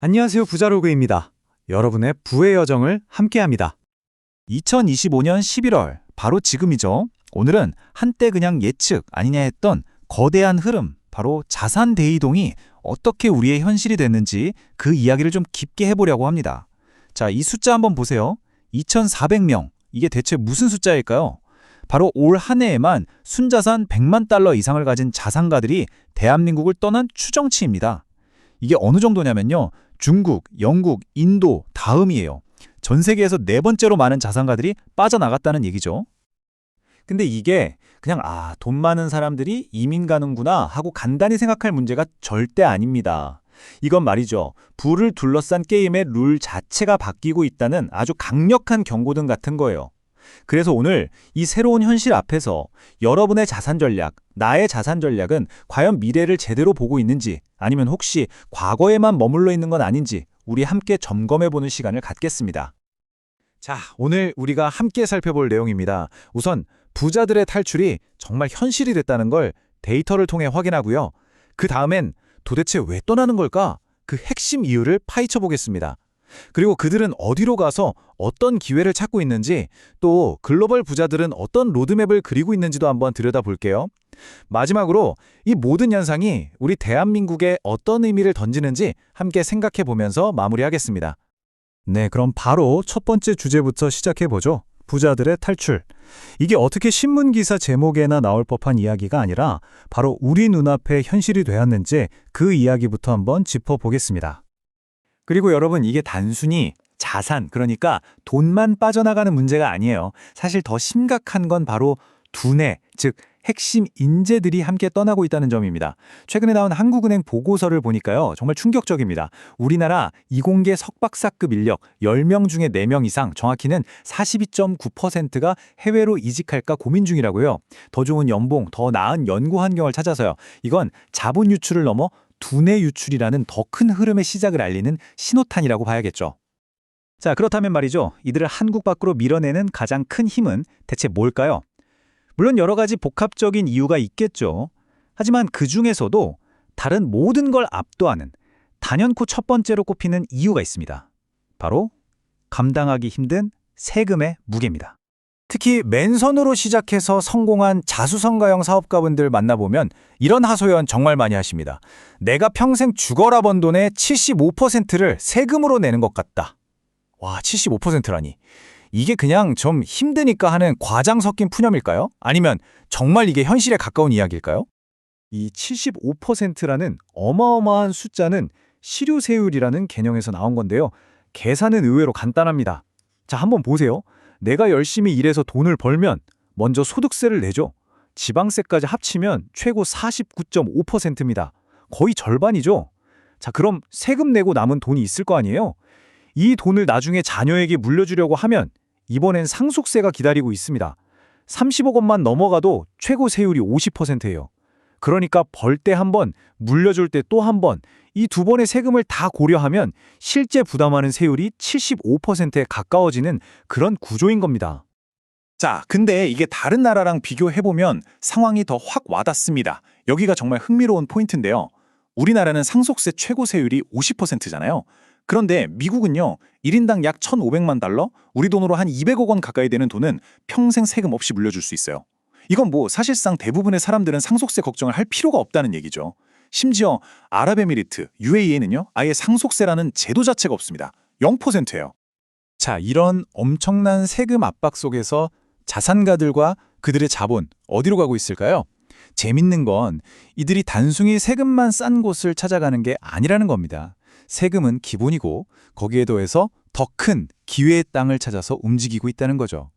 안녕하세요. 부자로그입니다. 여러분의 부의 여정을 함께합니다. 2025년 11월, 바로 지금이죠. 오늘은 한때 그냥 예측 아니냐 했던 거대한 흐름, 바로 자산 대이동이 어떻게 우리의 현실이 됐는지 그 이야기를 좀 깊게 해보려고 합니다. 자, 이 숫자 한번 보세요. 2,400명. 이게 대체 무슨 숫자일까요? 바로 올 한 해에만 순자산 100만 달러 이상을 가진 자산가들이 대한민국을 떠난 추정치입니다. 이게 어느 정도냐면요. 중국, 영국, 인도 다음이에요. 전 세계에서 네 번째로 많은 자산가들이 빠져나갔다는 얘기죠. 근데 이게 그냥 아, 돈 많은 사람들이 이민 가는구나 하고 간단히 생각할 문제가 절대 아닙니다. 이건 말이죠. 부를 둘러싼 게임의 룰 자체가 바뀌고 있다는 아주 강력한 경고등 같은 거예요. 그래서 오늘 이 새로운 현실 앞에서 여러분의 자산 전략, 나의 자산 전략은 과연 미래를 제대로 보고 있는지 아니면 혹시 과거에만 머물러 있는 건 아닌지 우리 함께 점검해 보는 시간을 갖겠습니다. 자, 오늘 우리가 함께 살펴볼 내용입니다. 우선 부자들의 탈출이 정말 현실이 됐다는 걸 데이터를 통해 확인하고요. 그 다음엔 도대체 왜 떠나는 걸까? 그 핵심 이유를 파헤쳐 보겠습니다. 그리고 그들은 어디로 가서 어떤 기회를 찾고 있는지 또 글로벌 부자들은 어떤 로드맵을 그리고 있는지도 한번 들여다볼게요. 마지막으로 이 모든 현상이 우리 대한민국에 어떤 의미를 던지는지 함께 생각해 보면서 마무리하겠습니다. 네, 그럼 바로 첫 번째 주제부터 시작해 보죠. 부자들의 탈출. 이게 어떻게 신문 기사 제목에나 나올 법한 이야기가 아니라 바로 우리 눈앞에 현실이 되었는지 그 이야기부터 한번 짚어보겠습니다. 그리고 여러분 이게 단순히 자산, 그러니까 돈만 빠져나가는 문제가 아니에요. 사실 더 심각한 건 바로 두뇌, 즉 핵심 인재들이 함께 떠나고 있다는 점입니다. 최근에 나온 한국은행 보고서를 보니까요. 정말 충격적입니다. 우리나라 이공계 석박사급 인력 10명 중에 4명 이상, 정확히는 42.9%가 해외로 이직할까 고민 중이라고요. 더 좋은 연봉, 더 나은 연구 환경을 찾아서요. 이건 자본 유출을 넘어 두뇌 유출이라는 더 큰 흐름의 시작을 알리는 신호탄이라고 봐야겠죠. 자, 그렇다면 말이죠. 이들을 한국 밖으로 밀어내는 가장 큰 힘은 대체 뭘까요? 물론 여러 가지 복합적인 이유가 있겠죠. 하지만 그 중에서도 다른 모든 걸 압도하는 단연코 첫 번째로 꼽히는 이유가 있습니다. 바로 감당하기 힘든 세금의 무게입니다. 특히 맨손으로 시작해서 성공한 자수성가형 사업가분들 만나보면 이런 하소연 정말 많이 하십니다. 내가 평생 죽어라 번 돈의 75%를 세금으로 내는 것 같다. 와, 75%라니. 이게 그냥 좀 힘드니까 하는 과장 섞인 푸념일까요? 아니면 정말 이게 현실에 가까운 이야기일까요? 이 75%라는 어마어마한 숫자는 실효세율이라는 개념에서 나온 건데요. 계산은 의외로 간단합니다. 자, 한번 보세요. 내가 열심히 일해서 돈을 벌면 먼저 소득세를 내죠. 지방세까지 합치면 최고 49.5%입니다. 거의 절반이죠. 자, 그럼 세금 내고 남은 돈이 있을 거 아니에요? 이 돈을 나중에 자녀에게 물려주려고 하면 이번엔 상속세가 기다리고 있습니다. 30억 원만 넘어가도 최고 세율이 50%예요. 그러니까 벌 때 한 번, 물려줄 때 또 한 번, 이 두 번의 세금을 다 고려하면 실제 부담하는 세율이 75%에 가까워지는 그런 구조인 겁니다. 자, 근데 이게 다른 나라랑 비교해보면 상황이 더 확 와닿습니다. 여기가 정말 흥미로운 포인트인데요. 우리나라는 상속세 최고 세율이 50%잖아요. 그런데 미국은요, 1인당 약 1,500만 달러, 우리 돈으로 한 200억 원 가까이 되는 돈은 평생 세금 없이 물려줄 수 있어요. 이건 뭐 사실상 대부분의 사람들은 상속세 걱정을 할 필요가 없다는 얘기죠. 심지어 아랍에미리트, UAE에는요, 아예 상속세라는 제도 자체가 없습니다. 0%예요. 자, 이런 엄청난 세금 압박 속에서 자산가들과 그들의 자본 어디로 가고 있을까요? 재밌는 건 이들이 단순히 세금만 싼 곳을 찾아가는 게 아니라는 겁니다. 세금은 기본이고 거기에 더해서 더 큰 기회의 땅을 찾아서 움직이고 있다는 거죠.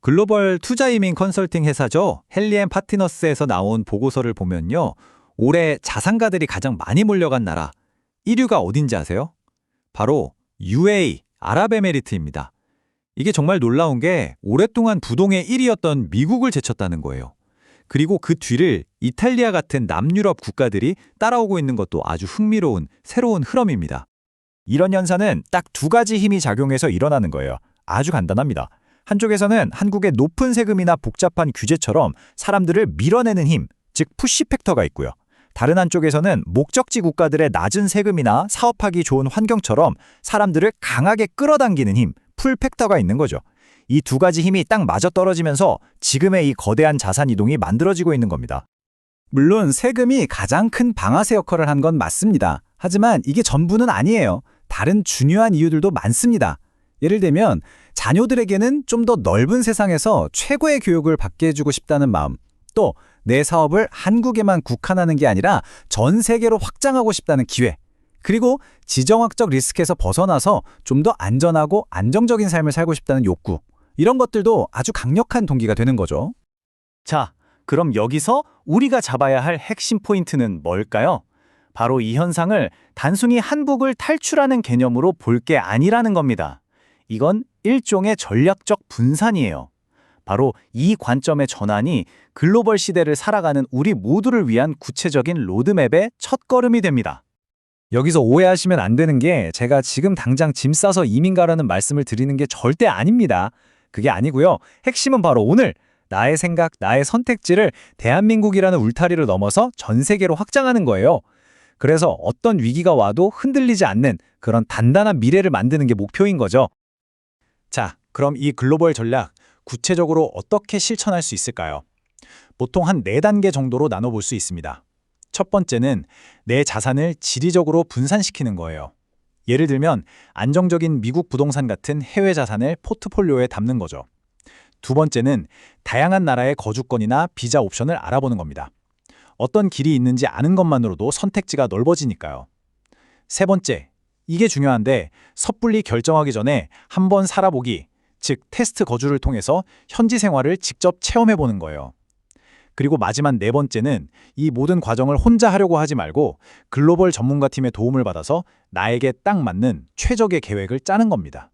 글로벌 투자 이민 컨설팅 회사죠. 헬리앤 파트너스에서 나온 보고서를 보면요. 올해 자산가들이 가장 많이 몰려간 나라 1위가 어딘지 아세요? 바로 UAE, 아랍에미리트입니다. 이게 정말 놀라운 게 오랫동안 부동의 1위였던 미국을 제쳤다는 거예요. 그리고 그 뒤를 이탈리아 같은 남유럽 국가들이 따라오고 있는 것도 아주 흥미로운 새로운 흐름입니다. 이런 현상은 딱 두 가지 힘이 작용해서 일어나는 거예요. 아주 간단합니다. 한쪽에서는 한국의 높은 세금이나 복잡한 규제처럼 사람들을 밀어내는 힘, 즉 푸시 팩터가 있고요. 다른 한쪽에서는 목적지 국가들의 낮은 세금이나 사업하기 좋은 환경처럼 사람들을 강하게 끌어당기는 힘, 풀팩터가 있는 거죠. 이 두 가지 힘이 딱 맞아 떨어지면서 지금의 이 거대한 자산 이동이 만들어지고 있는 겁니다. 물론 세금이 가장 큰 방아쇠 역할을 한 건 맞습니다. 하지만 이게 전부는 아니에요. 다른 중요한 이유들도 많습니다. 예를 들면 자녀들에게는 좀 더 넓은 세상에서 최고의 교육을 받게 해주고 싶다는 마음, 또 내 사업을 한국에만 국한하는 게 아니라 전 세계로 확장하고 싶다는 기회, 그리고 지정학적 리스크에서 벗어나서 좀 더 안전하고 안정적인 삶을 살고 싶다는 욕구, 이런 것들도 아주 강력한 동기가 되는 거죠. 자, 그럼 여기서 우리가 잡아야 할 핵심 포인트는 뭘까요? 바로 이 현상을 단순히 한국을 탈출하는 개념으로 볼 게 아니라는 겁니다. 이건 일종의 전략적 분산이에요. 바로 이 관점의 전환이 글로벌 시대를 살아가는 우리 모두를 위한 구체적인 로드맵의 첫걸음이 됩니다. 여기서 오해하시면 안 되는 게 제가 지금 당장 짐 싸서 이민 가라는 말씀을 드리는 게 절대 아닙니다. 그게 아니고요. 핵심은 바로 오늘 나의 생각, 나의 선택지를 대한민국이라는 울타리를 넘어서 전 세계로 확장하는 거예요. 그래서 어떤 위기가 와도 흔들리지 않는 그런 단단한 미래를 만드는 게 목표인 거죠. 자, 그럼 이 글로벌 전략 구체적으로 어떻게 실천할 수 있을까요? 보통 한 네단계 정도로 나눠볼 수 있습니다. 첫 번째는 내 자산을 지리적으로 분산시키는 거예요. 예를 들면 안정적인 미국 부동산 같은 해외 자산을 포트폴리오에 담는 거죠. 두 번째는 다양한 나라의 거주권이나 비자 옵션을 알아보는 겁니다. 어떤 길이 있는지 아는 것만으로도 선택지가 넓어지니까요. 세 번째, 이게 중요한데 섣불리 결정하기 전에 한번 살아보기, 즉 테스트 거주를 통해서 현지 생활을 직접 체험해 보는 거예요. 그리고 마지막 네 번째는 이 모든 과정을 혼자 하려고 하지 말고 글로벌 전문가 팀의 도움을 받아서 나에게 딱 맞는 최적의 계획을 짜는 겁니다.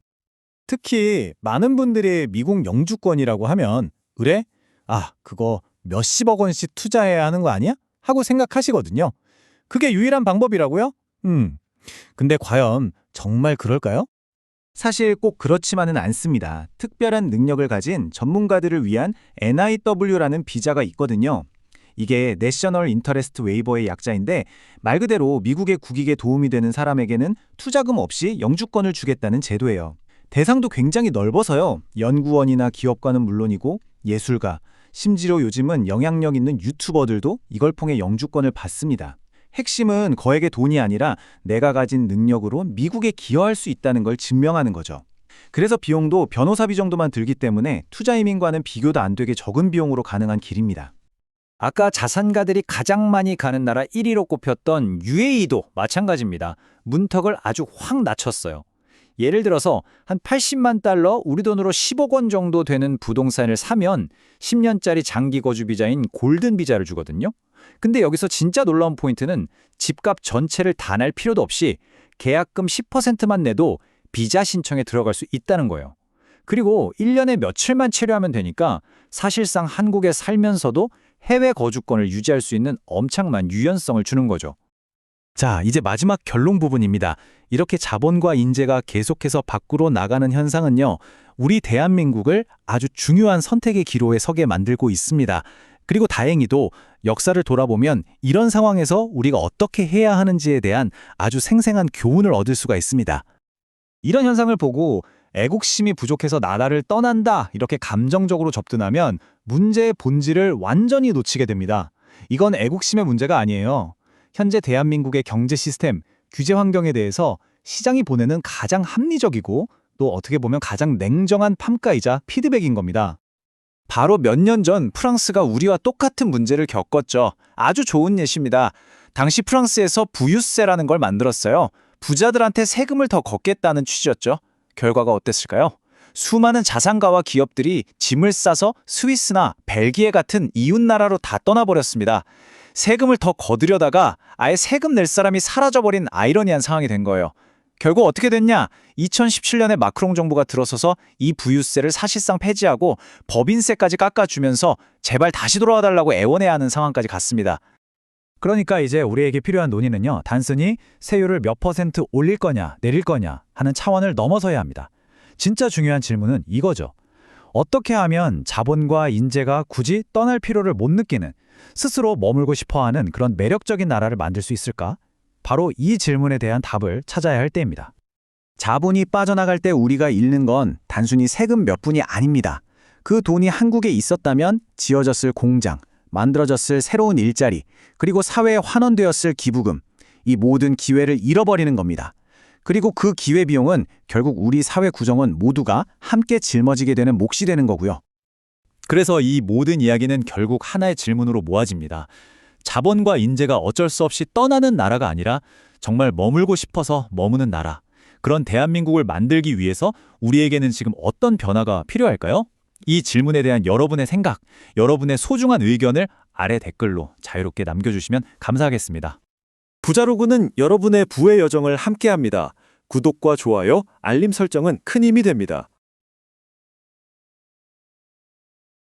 특히 많은 분들이 미국 영주권이라고 하면 의뢰? 아, 그거 몇십억 원씩 투자해야 하는 거 아니야? 하고 생각하시거든요. 그게 유일한 방법이라고요? 음. 근데 과연 정말 그럴까요? 사실 꼭 그렇지만은 않습니다. 특별한 능력을 가진 전문가들을 위한 NIW라는 비자가 있거든요. 이게 내셔널 인터레스트 웨이버의 약자인데 말 그대로 미국의 국익에 도움이 되는 사람에게는 투자금 없이 영주권을 주겠다는 제도예요. 대상도 굉장히 넓어서요. 연구원이나 기업가는 물론이고 예술가, 심지어 요즘은 영향력 있는 유튜버들도 이걸 통해 영주권을 받습니다. 핵심은 거액의 돈이 아니라 내가 가진 능력으로 미국에 기여할 수 있다는 걸 증명하는 거죠. 그래서 비용도 변호사비 정도만 들기 때문에 투자 이민과는 비교도 안 되게 적은 비용으로 가능한 길입니다. 아까 자산가들이 가장 많이 가는 나라 1위로 꼽혔던 UAE도 마찬가지입니다. 문턱을 아주 확 낮췄어요. 예를 들어서 한 80만 달러 우리 돈으로 10억 원 정도 되는 부동산을 사면 10년짜리 장기 거주 비자인 골든 비자를 주거든요. 근데 여기서 진짜 놀라운 포인트는 집값 전체를 다 낼 필요도 없이 계약금 10%만 내도 비자 신청에 들어갈 수 있다는 거예요. 그리고 1년에 며칠만 체류하면 되니까 사실상 한국에 살면서도 해외 거주권을 유지할 수 있는 엄청난 유연성을 주는 거죠. 자, 이제 마지막 결론 부분입니다. 이렇게 자본과 인재가 계속해서 밖으로 나가는 현상은요, 우리 대한민국을 아주 중요한 선택의 기로에 서게 만들고 있습니다. 그리고 다행히도 역사를 돌아보면 이런 상황에서 우리가 어떻게 해야 하는지에 대한 아주 생생한 교훈을 얻을 수가 있습니다. 이런 현상을 보고 애국심이 부족해서 나라를 떠난다 이렇게 감정적으로 접근하면 문제의 본질을 완전히 놓치게 됩니다. 이건 애국심의 문제가 아니에요. 현재 대한민국의 경제 시스템, 규제 환경에 대해서 시장이 보내는 가장 합리적이고 또 어떻게 보면 가장 냉정한 평가이자 피드백인 겁니다. 바로 몇 년 전 프랑스가 우리와 똑같은 문제를 겪었죠. 아주 좋은 예시입니다. 당시 프랑스에서 부유세라는 걸 만들었어요. 부자들한테 세금을 더 걷겠다는 취지였죠. 결과가 어땠을까요? 수많은 자산가와 기업들이 짐을 싸서 스위스나 벨기에 같은 이웃 나라로 다 떠나버렸습니다. 세금을 더 거두려다가 아예 세금 낼 사람이 사라져버린 아이러니한 상황이 된 거예요. 결국 어떻게 됐냐? 2017년에 마크롱 정부가 들어서서 이 부유세를 사실상 폐지하고 법인세까지 깎아주면서 제발 다시 돌아와 달라고 애원해야 하는 상황까지 갔습니다. 그러니까 이제 우리에게 필요한 논의는요, 단순히 세율을 몇 퍼센트 올릴 거냐, 내릴 거냐 하는 차원을 넘어서야 합니다. 진짜 중요한 질문은 이거죠. 어떻게 하면 자본과 인재가 굳이 떠날 필요를 못 느끼는 스스로 머물고 싶어 하는 그런 매력적인 나라를 만들 수 있을까? 바로 이 질문에 대한 답을 찾아야 할 때입니다. 자본이 빠져나갈 때 우리가 잃는 건 단순히 세금 몇 푼이 아닙니다. 그 돈이 한국에 있었다면 지어졌을 공장, 만들어졌을 새로운 일자리, 그리고 사회에 환원되었을 기부금, 이 모든 기회를 잃어버리는 겁니다. 그리고 그 기회 비용은 결국 우리 사회 구성원 모두가 함께 짊어지게 되는 몫이 되는 거고요. 그래서 이 모든 이야기는 결국 하나의 질문으로 모아집니다. 자본과 인재가 어쩔 수 없이 떠나는 나라가 아니라 정말 머물고 싶어서 머무는 나라. 그런 대한민국을 만들기 위해서 우리에게는 지금 어떤 변화가 필요할까요? 이 질문에 대한 여러분의 생각, 여러분의 소중한 의견을 아래 댓글로 자유롭게 남겨주시면 감사하겠습니다. 부자로그는 여러분의 부의 여정을 함께합니다. 구독과 좋아요, 알림 설정은 큰 힘이 됩니다.